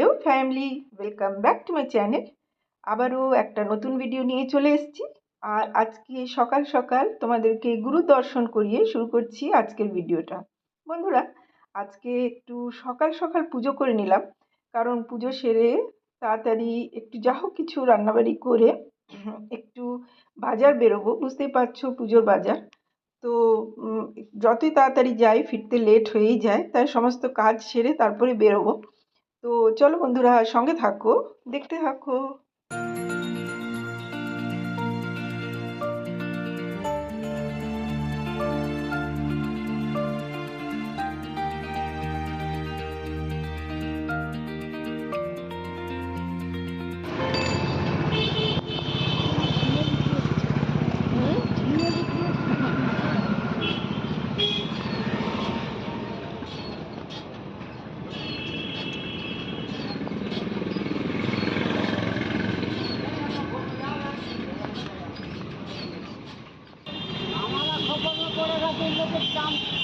Hello family welcome back to my channel আবারও একটা নতুন ভিডিও নিয়ে চলে এসেছি। আর আজকে সকাল সকাল তোমাদেরকে গুরু দর্শন করিয়ে শুরু করছি আজকের ভিডিওটা বন্ধুরা, আজকে একটু সকাল সকাল পুজো করে নিলাম। কারণ পুজো সেরে তাড়াতাড়ি একটু যা হোক কিছু রান্নাবাড়ি করে একটু বাজার বেরোবো, বুঝতেই পারছ পুজোর বাজার। তো যতই তাড়াতাড়ি যাই, ফিরতে লেট হয়েই যায়, তাই সমস্ত কাজ সেরে তারপরে বেরোবো। তো চলো বন্ধুরা সঙ্গে থাকো দেখতে থাকো। some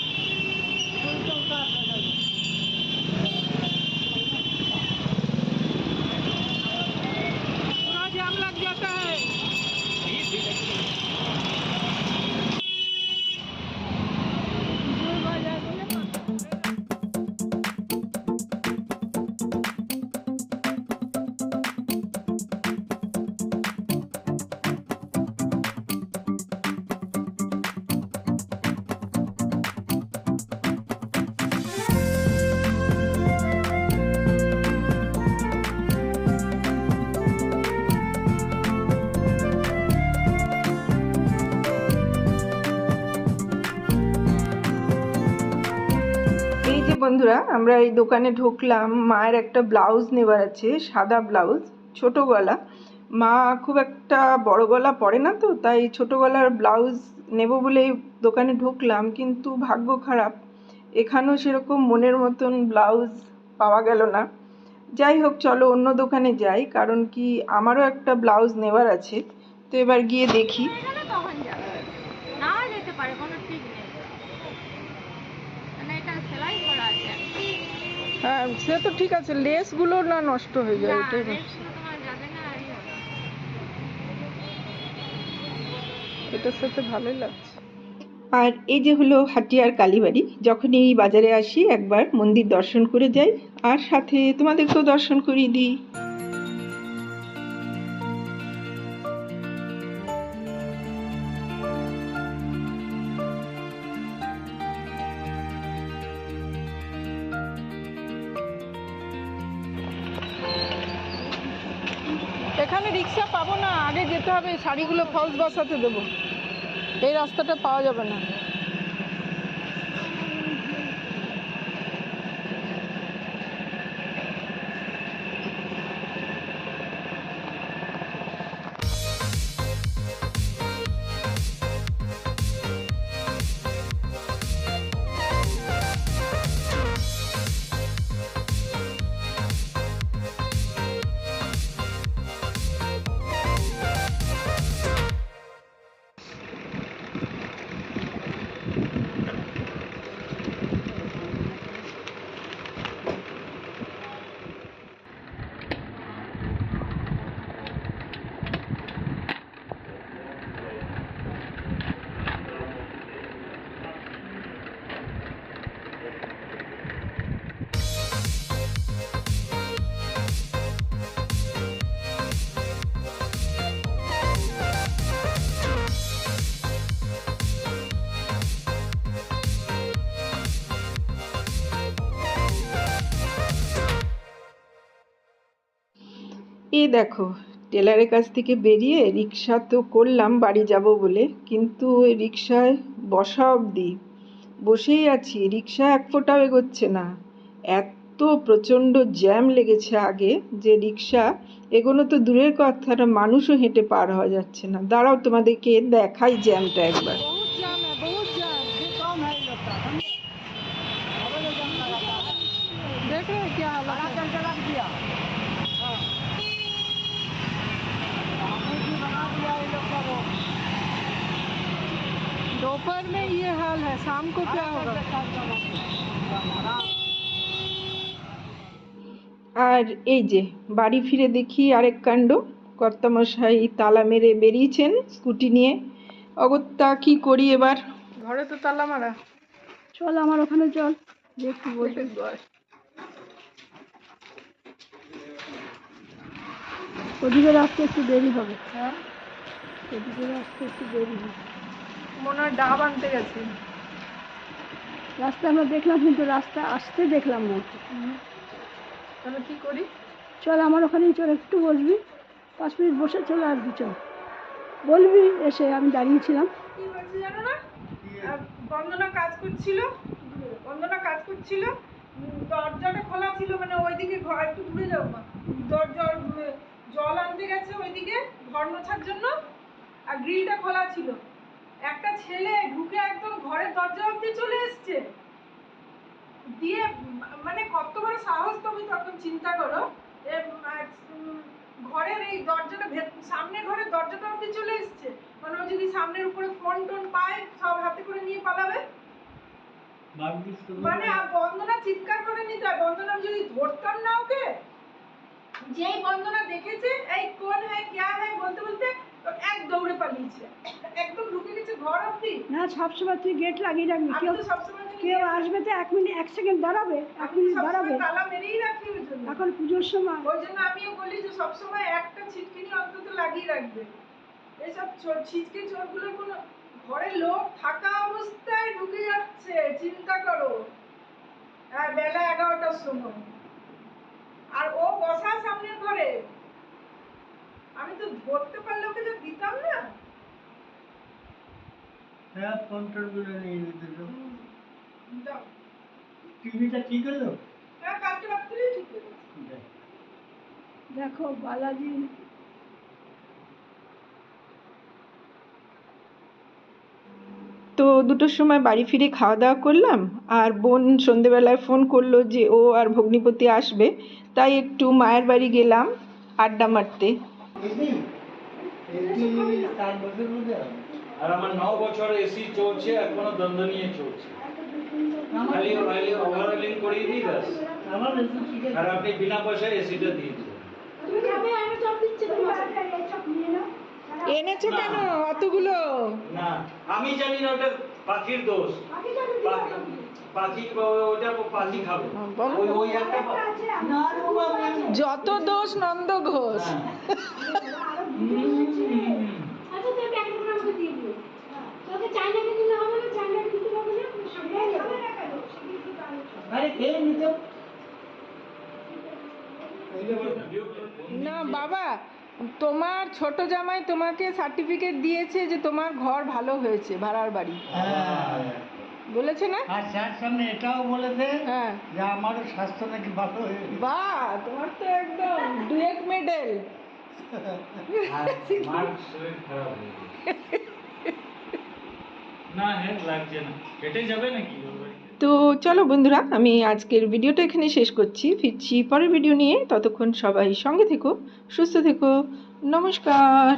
বন্ধুরা, আমরা এই দোকানে ঢুকলাম। মায়ের একটা ব্লাউজ নেবার আছে, সাদা ব্লাউজ, ছোট গলা। মা খুব একটা বড় গলা পরে না তো, তাই ছোট গলার ব্লাউজ নেব বলে এই দোকানে ঢুকলাম, কিন্তু ভাগ্য খারাপ। এখানেও সেরকম মনের মতন ব্লাউজ পাওয়া গেল না। যাই হোক, চলো অন্য দোকানে যাই, কারণ কি আমারও একটা ব্লাউজ নেবার আছে। তো এবার গিয়ে দেখি গেলে তখন যাবে না যেতে পারে কোনো ঠিক নেই মানে এটা সেলাই করা আছে হ্যাঁ সে তো ঠিক আছে লেসগুলো না নষ্ট হয়ে না ওটাই তোমার যাবে না আরই হবে। এটার সাথে ভালোই লাগছে। আর এই যে হলো হাটিয়ার কালীবাড়ি যখনই এই বাজারে আসি একবার মন্দির দর্শন করে যাই আর সাথে তোমাদেরকেও দর্শন করিয়ে দিই। রিক্সা পাবো না, আগে যেতে হবে, শাড়িগুলো ফলস বসাতে দেবো। এই রাস্তাটা পাওয়া যাবে না। এই দেখো, টেলারের কাছ থেকে বেরিয়ে রিক্সা তো করলাম, বাড়ি যাব বলে। কিন্তু রিক্সায় বসা অবধি বসেই আছি, রিক্সা এক ফোঁটাও এগোচ্ছে না। এত প্রচণ্ড জ্যাম লেগেছে আগে যে রিক্সা এগোনো তো দূরের কথা মানুষও হেঁটে পার হওয়া যাচ্ছে না। দাঁড়াও তোমাদেরকে দেখাই জ্যামটা একবার। दोपहर में ये हाल है शाम को क्या होगा আর এই যে বাড়ি ফিরে দেখি আরেক কাণ্ড কর্তামশাই তালা মেরে বেরিয়েছেন স্কুটি নিয়ে অগত্যা কি করি এবার ঘরে তো তালা মারা চল আমার ওখানে চল যে একটু বসে ওদিকে আসতে একটু দেরি হবে হ্যাঁ ওদিকে আসতে একটু দেরি হবে মনে হয় ডাব আনতে গেছি। রাস্তা আমরা দেখলাম কিন্তু রাস্তা আসতে দেখলাম না। তাহলে কি করি? চল আমার ওখানেই চল একটু বসবি। পাঁচ মিনিট বসে চলে আসবি চল। বলবি এসে আমি দাঁড়িয়েছিলাম। কি হয়েছে জানো না? বন্দনা কাজ করছিল বন্দনা কাজ করছিল। দরজাটা খোলা ছিল মানে ওইদিকে ঘর একটু দূরে যাও মা। দরজা উম, জল আনতে গেছে ওইদিকে ঘর মোছার জন্য আর গ্রিলটা খোলা ছিল। একটা ছেলে ঢুকে একদম ঘরের দরজা অব্দি চলে এসছে। দিয়ে মানে কত বড় সাহস তুমি তখন চিন্তা করো। ঘরের এই দরজাটা ভেত- সামনের ঘরের দরজাটা অব্দি চলে এসছে। মানে ও যদি সামনের উপরে ফোন টোন পায় সব হাতে করে নিয়ে পালাবে। মানে আর বন্দনা চিৎকার করে নিতে হয়। বন্দনা যদি ধরতাম না ওকে যেই বন্দনা দেখেছে এই কোন হ্যাঁ ক্যা হ্যাঁ বলতে বলতে এক দৌড়ে পালিয়েছে। একদম ঢুকে গেছে ঘর অব্দি না সবসময় তুই গেট লাগিয়ে রাখবি। কেউ তো সবসময় জানি কেউ আসবে তো এক মিনিট এক সেকেন্ড দাঁড়াবে। এক মিনিট দাঁড়াবে। তালা মেরেই রাখি ওই জন্য। এখন পুজোর সময়। ওই জন্য আমিও বলি যে সবসময় একটা ছিটকিনি অন্তত লাগিয়ে রাখবে। এইসব ছিটকে চোরগুলো কোনো ঘরে লোক থাকা অবস্থায় ঢুকে যাচ্ছে চিন্তা করো। বেলা এগারোটার সময়। আর ও বসা সামনের ঘরে। আমি তো ধরতে পারলে ওকে যে দিতাম না। হ্যাঁ কন্ট্রোলগুলো নিয়ে নিতে তো। দাও। টিভিটা ঠিক হলো হ্যাঁ কালকে রাত্রেই ঠিক হয়ে দেখো। বালাজি। তো দুটোর সময় বাড়ি ফিরে খাওয়া দাওয়া করলাম আর বোন সন্ধেবেলায় ফোন করল যে ও আর ভগ্নিপতি আসবে তাই একটু মায়ের বাড়ি গেলাম আড্ডা মারতে। আর আমার ন বছর এসি চলছে এখনও দ্বন্দ্ব নিয়ে চলছে। খালি খালি করিয়ে দিই ব্যাস। আমার এসি ঠিক আছে। আর আপনি বিনা পয়সায় এসিটা দিয়েছেন এনেছো কেন? অতগুলো? না আমি জানি না ওটা পাখির দোষ। যত দোষ নন্দ ঘোষ। হ্যাঁ। আচ্ছা না বাবা তোমার ছোট জামাই তোমাকে সার্টিফিকেট দিয়েছে যে তোমার ঘর ভালো হয়েছে ভাড়ার বাড়ি। হ্যাঁ। বলেছে না? আর স্যার সামনে এটাও বলেছে হ্যাঁ। যে আমারও স্বাস্থ্য নাকি ভালো হয়ে বাহ তোমার তো একদম ডুয়েট মেডেল হয়ে হ্যাঁ? তো চলো বন্ধুরা আমি আজকের ভিডিওটা এখানে শেষ করছি। ফিরছি পরের ভিডিও নিয়ে। ততক্ষণ সবাই সঙ্গে থেকো সুস্থ থেকো। নমস্কার।